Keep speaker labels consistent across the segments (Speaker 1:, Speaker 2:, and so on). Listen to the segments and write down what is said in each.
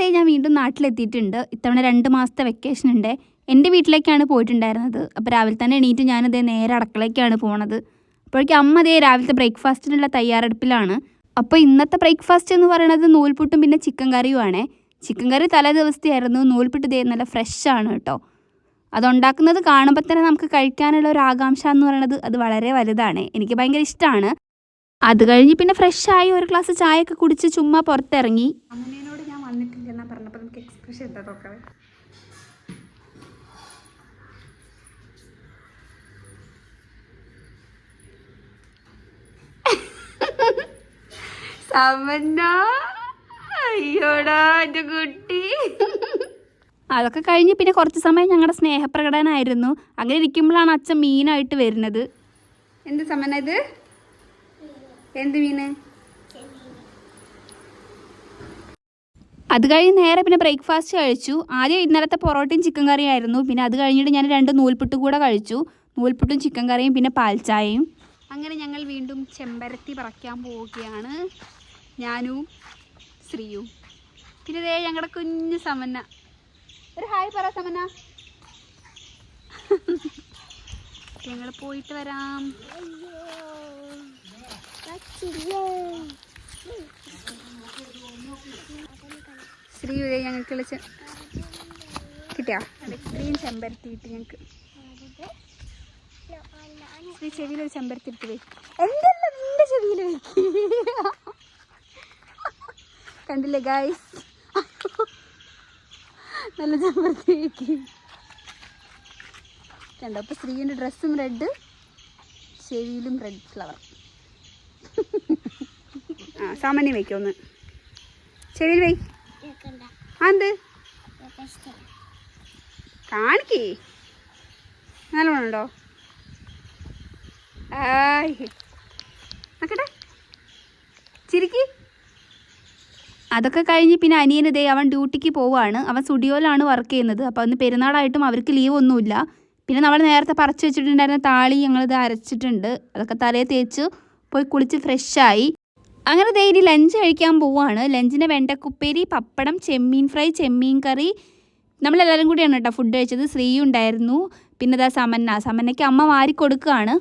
Speaker 1: ദേ ഞാൻ വീണ്ടും നാട്ടിലെത്തിയിട്ടുണ്ട്. ഇത്തവണ രണ്ട് മാസത്തെ വെക്കേഷൻ ഉണ്ട്. എന്റെ വീട്ടിലേക്കാണ് പോയിട്ടുണ്ടായിരുന്നത്. അപ്പോൾ രാവിലെ തന്നെ എണീറ്റ് ഞാനതേ നേരെ അടക്കളയ്ക്കാണ് പോണത്. അപ്പോഴേക്കും അമ്മ അതേ രാവിലത്തെ ബ്രേക്ക്ഫാസ്റ്റിനുള്ള തയ്യാറെടുപ്പിലാണ്. അപ്പോൾ ഇന്നത്തെ ബ്രേക്ക്ഫാസ്റ്റ് എന്ന് പറയുന്നത് നൂൽപുട്ടും പിന്നെ ചിക്കൻ കറിയുമാണ് ചിക്കൻ കറി തലേ ദിവസത്തെയായിരുന്നു. നൂൽപുട്ട് ഇതേ നല്ല ഫ്രഷാണ് കേട്ടോ. അതുണ്ടാക്കുന്നത് കാണുമ്പോൾ തന്നെ നമുക്ക് കഴിക്കാനുള്ള ഒരു ആകാംക്ഷ എന്ന് പറയുന്നത് അത് വളരെ വലുതാണ്. എനിക്ക് ഭയങ്കര ഇഷ്ടമാണ്. അത് കഴിഞ്ഞ് പിന്നെ ഫ്രഷായി ഒരു ഗ്ലാസ് ചായയൊക്കെ കുടിച്ച് ചുമ്മാ പുറത്തിറങ്ങി
Speaker 2: അമ്മേനോട് ഞാൻ വന്നിട്ടില്ല എന്നാ പറഞ്ഞപ്പോൾ എക്സ്പ്രഷൻ എന്താ നോക്കാം സമന്ന. അയ്യോടാ എന്റെ കുട്ടി.
Speaker 1: അതൊക്കെ കഴിഞ്ഞ് പിന്നെ കുറച്ച് സമയം ഞങ്ങളുടെ സ്നേഹപ്രകടനമായിരുന്നു അങ്ങനെ ഇരിക്കുമ്പോഴാണ് അച്ഛൻ മീനായിട്ട് വരുന്നത്.
Speaker 2: എന്ത് സമന്ന ഇത്? എന്ത് മീന്
Speaker 1: അത് കഴിഞ്ഞ് നേരെ പിന്നെ ബ്രേക്ക്ഫാസ്റ്റ് കഴിച്ചു. ആദ്യം ഇന്നലത്തെ പൊറോട്ടയും ചിക്കൻ കറിയും ആയിരുന്നു. പിന്നെ അത് കഴിഞ്ഞിട്ട് ഞാൻ രണ്ട് നൂൽപുട്ട് കൂടെ കഴിച്ചു. നൂൽപുട്ടും ചിക്കൻ കറിയും പിന്നെ പാൽച്ചായയും
Speaker 2: അങ്ങനെ ഞങ്ങൾ വീണ്ടും ചെമ്പരത്തി പറിക്കാൻ പോവുകയാണ്. ഞാനും ശ്രീയും പിന്നെ ഇതേ ഞങ്ങളുടെ കുഞ്ഞു സമന്ന. ഒരു ഹായ് പറ സമന്ന. ഞങ്ങൾ പോയിട്ട് വരാം. ശ്രീ ദേ ഞങ്ങൾക്കുള്ള കിട്ടിയാ? ഇത്രയും ചെമ്പരത്തി കിട്ടി ഞങ്ങൾക്ക് ശ്രീ ചെവിയിൽ ഒരു ചെമ്പരത്തി ഇട്ട് പോയി എന്തല്ല നിന്റെ ചെവിയിൽ കണ്ടില്ലേ ഗായ്സ് നല്ല ചെമ്പരത്തി കണ്ടോ? അപ്പൊ ശ്രീയുടെ ഡ്രസ്സും റെഡ് ചെവിയിലും റെഡ് ഫ്ലവർ ആ സാമാന്യം വയ്ക്കോ ഒന്ന്. ചെവിയിൽ വൈ ആ എന്ത് കാണിക്കേ. നല്ലോണം ഉണ്ടോ? ആയ്. നോക്കട്ടെ ചിരിക്കി.
Speaker 1: അതൊക്കെ കഴിഞ്ഞ് പിന്നെ അനിയന് ദേ അവൻ ഡ്യൂട്ടിക്ക് പോവാണ്. അവൻ സ്റ്റുഡിയോയിലാണ് വർക്ക് ചെയ്യുന്നത്. അപ്പോൾ അന്ന് പെരുന്നാളായിട്ടും അവർക്ക് ലീവ് ഒന്നുമില്ല. പിന്നെ നമ്മൾ നേരത്തെ പറിച്ചു വെച്ചിട്ടുണ്ടായിരുന്ന താളി ഞങ്ങളിത് അരച്ചിട്ടുണ്ട്. അതൊക്കെ തലയിൽ തേച്ച് പോയി കുളിച്ച് ഫ്രഷായി അങ്ങനെ ദേ ലഞ്ച് കഴിക്കാൻ പോവുകയാണ് ലഞ്ചിന് വെണ്ടക്കുപ്പേരി പപ്പടം ചെമ്മീൻ ഫ്രൈ ചെമ്മീൻ കറി. നമ്മളെല്ലാവരും കൂടിയാണ് കേട്ടോ ഫുഡ് കഴിച്ചത്. ശ്രീയും ഉണ്ടായിരുന്നു. പിന്നെ ഇതാ സമന്ന. സമന്നയ്ക്ക് അമ്മ വാരി കൊടുക്കുകയാണ്.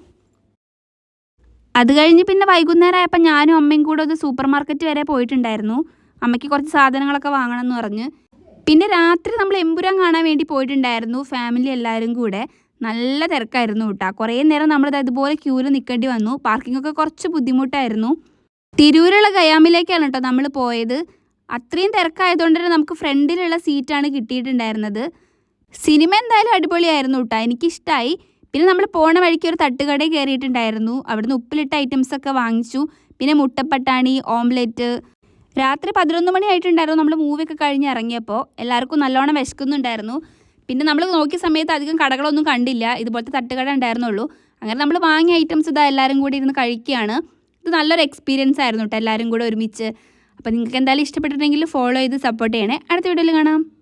Speaker 1: അത് കഴിഞ്ഞ് പിന്നെ വൈകുന്നേരം ആയപ്പോൾ ഞാനും അമ്മയും കൂടെ ഒരു സൂപ്പർ മാർക്കറ്റ് വരെ പോയിട്ടുണ്ടായിരുന്നു. അമ്മയ്ക്ക് കുറച്ച് സാധനങ്ങളൊക്കെ വാങ്ങണം എന്ന് പറഞ്ഞ്. പിന്നെ രാത്രി നമ്മൾ എമ്പുരാൻ കാണാൻ വേണ്ടി പോയിട്ടുണ്ടായിരുന്നു ഫാമിലി എല്ലാവരും കൂടെ. നല്ല തിരക്കായിരുന്നു കേട്ടോ. കുറേ നേരം നമ്മൾ അതുപോലെ ക്യൂവിൽ നിൽക്കേണ്ടി വന്നു. പാർക്കിംഗ് ഒക്കെ കുറച്ച് ബുദ്ധിമുട്ടായിരുന്നു. തിരൂരുള്ള ഗയാമിലേക്കാണ് കേട്ടോ നമ്മൾ പോയത്. അത്രയും തിരക്കായതുകൊണ്ട് തന്നെ നമുക്ക് ഫ്രണ്ടിലുള്ള സീറ്റാണ് കിട്ടിയിട്ടുണ്ടായിരുന്നത്. സിനിമ എന്തായാലും അടിപൊളിയായിരുന്നു കേട്ടോ. എനിക്കിഷ്ടമായി പിന്നെ നമ്മൾ പോണ വഴിക്ക് ഒരു തട്ടുകടയിൽ കയറിയിട്ടുണ്ടായിരുന്നു. അവിടുന്ന് ഉപ്പിലിട്ട ഐറ്റംസ് ഒക്കെ വാങ്ങിച്ചു. പിന്നെ മുട്ടപ്പട്ടാണി ഓംലെറ്റ്. രാത്രി പതിനൊന്ന് മണി ആയിട്ടുണ്ടായിരുന്നു നമ്മൾ മൂവിയൊക്കെ കഴിഞ്ഞ് ഇറങ്ങിയപ്പോൾ എല്ലാവർക്കും നല്ലോണം വിശക്കുന്നുണ്ടായിരുന്നു. പിന്നെ നമ്മൾ നോക്കിയ സമയത്ത് അധികം കടകളൊന്നും കണ്ടില്ല. ഇതുപോലത്തെ തട്ടുകട ഉണ്ടായിരുന്നുള്ളൂ. അങ്ങനെ നമ്മൾ വാങ്ങിയ ഐറ്റംസ് ഇതാ എല്ലാവരും കൂടി ഇരുന്ന് കഴിക്കുകയാണ്. ഇത് നല്ലൊരു എക്സ്പീരിയൻസ് ആയിരുന്നു കേട്ടോ എല്ലാവരും കൂടെ ഒരുമിച്ച്. അപ്പോൾ നിങ്ങൾക്ക് എന്തായാലും ഇഷ്ടപ്പെട്ടിട്ടുണ്ടെങ്കിൽ ഫോളോ ചെയ്ത് സപ്പോർട്ട് ചെയ്യണേ. അടുത്ത വീഡിയോയിൽ കാണാം.